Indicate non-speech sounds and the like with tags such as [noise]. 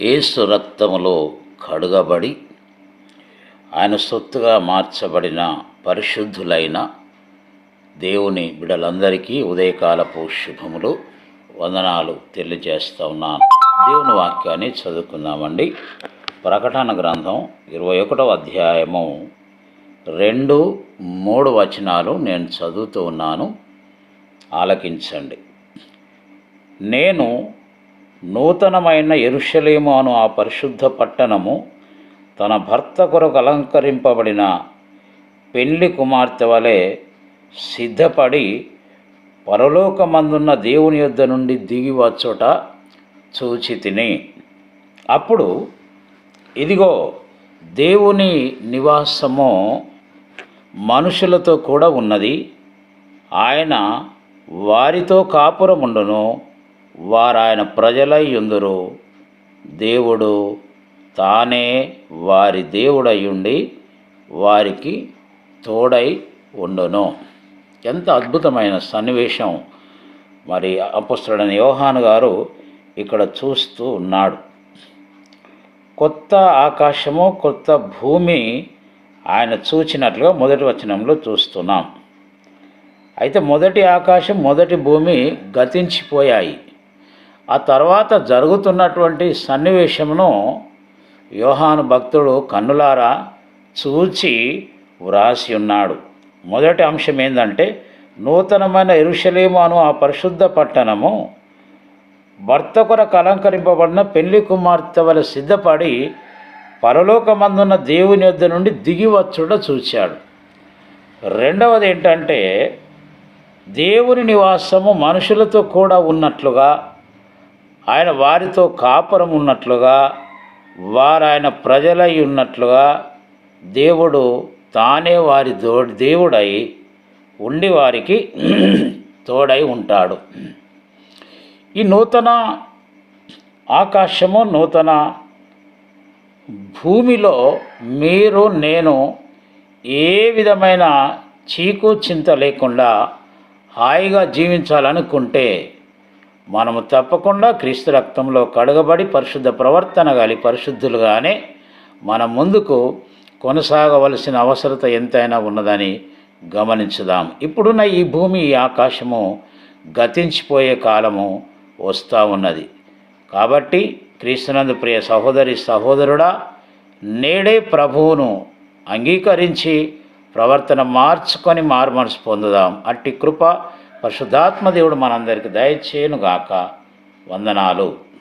ఏసు రక్తములో కడుగబడి ఆయన సొత్తుగా మార్చబడిన పరిశుద్ధులైన దేవుని బిడలందరికీ ఉదయకాలపు శుభములు వందనాలు తెలియజేస్తూ ఉన్నాను. దేవుని వాక్యాన్ని చదువుకుందామండి. ప్రకటన గ్రంథం ఇరవై ఒకటవ అధ్యాయము రెండు మూడు వచనాలు నేను చదువుతూ ఉన్నాను. ఆలకించండి. నేను నూతనమైన ఎరుషలేము అను ఆ పరిశుద్ధ పట్టణము తన భర్త కొరకు అలంకరింపబడిన పెళ్ళి కుమార్తె వలె సిద్ధపడి పరలోకమందున్న దేవుని యొద్ద నుండి దిగి వచ్చుట చూచి తిని. అప్పుడు ఇదిగో దేవుని నివాసము మనుషులతో కూడా ఉన్నది. ఆయన వారితో కాపురముండును. వారు ఆయన ప్రజలై ఉందరు దేవుడు తానే వారి దేవుడై ఉండి వారికి తోడై ఉండును. ఎంత అద్భుతమైన సన్నివేశం. మరి అపుస్తుడైన యోహాను గారు ఇక్కడ చూస్తూ ఉన్నాడు. కొత్త ఆకాశము కొత్త భూమి ఆయన చూచినట్లుగా మొదటి వచనంలో చూస్తున్నాం. అయితే మొదటి ఆకాశం మొదటి భూమి గతించిపోయాయి. ఆ తర్వాత జరుగుతున్నటువంటి సన్నివేశమును యోహాను భక్తుడు కన్నులారా చూచి వ్రాసి ఉన్నాడు. మొదటి అంశం ఏంటంటే నూతనమైన ఎరుషలేము అను ఆ పరిశుద్ధ పట్టణము భర్త కొరకు అలంకరింపబడిన పెళ్ళి కుమార్తె వల్ల సిద్ధపడి పరలోకమందున్న దేవుని యొద్ద నుండి దిగి వచ్చుట రెండవది ఏంటంటే దేవుని నివాసము మనుషులతో కూడా ఉన్నట్లుగా ఆయన వారితో కాపురం ఉన్నట్లుగా వారాయన ప్రజలై ఉన్నట్లుగా దేవుడు తానే వారి దో దేవుడై ఉండి వారికి [clears throat] తోడై ఉంటాడు. ఈ నూతన ఆకాశము నూతన భూమిలో మీరు నేను ఏ విధమైన చీకు చింత లేకుండా హాయిగా జీవించాలనుకుంటే మనము తప్పకుండా క్రీస్తు రక్తంలో కడగబడి పరిశుద్ధ ప్రవర్తన గాలి పరిశుద్ధులుగానే మన ముందుకు కొనసాగవలసిన అవసరత ఎంతైనా ఉన్నదని గమనించుదాం. ఇప్పుడున్న ఈ భూమి ఈ ఆకాశము గతించిపోయే కాలము వస్తూ ఉన్నది. కాబట్టి క్రీస్తునందు ప్రియ సహోదరి సహోదరుడా నేడే ప్రభువును అంగీకరించి ప్రవర్తన మార్చుకొని మారుమనసు పొందుదాం. అట్టి కృప పరిశుద్ధాత్మ దేవుడు మనందరికి దయచేయునుగాక. వందనాలు.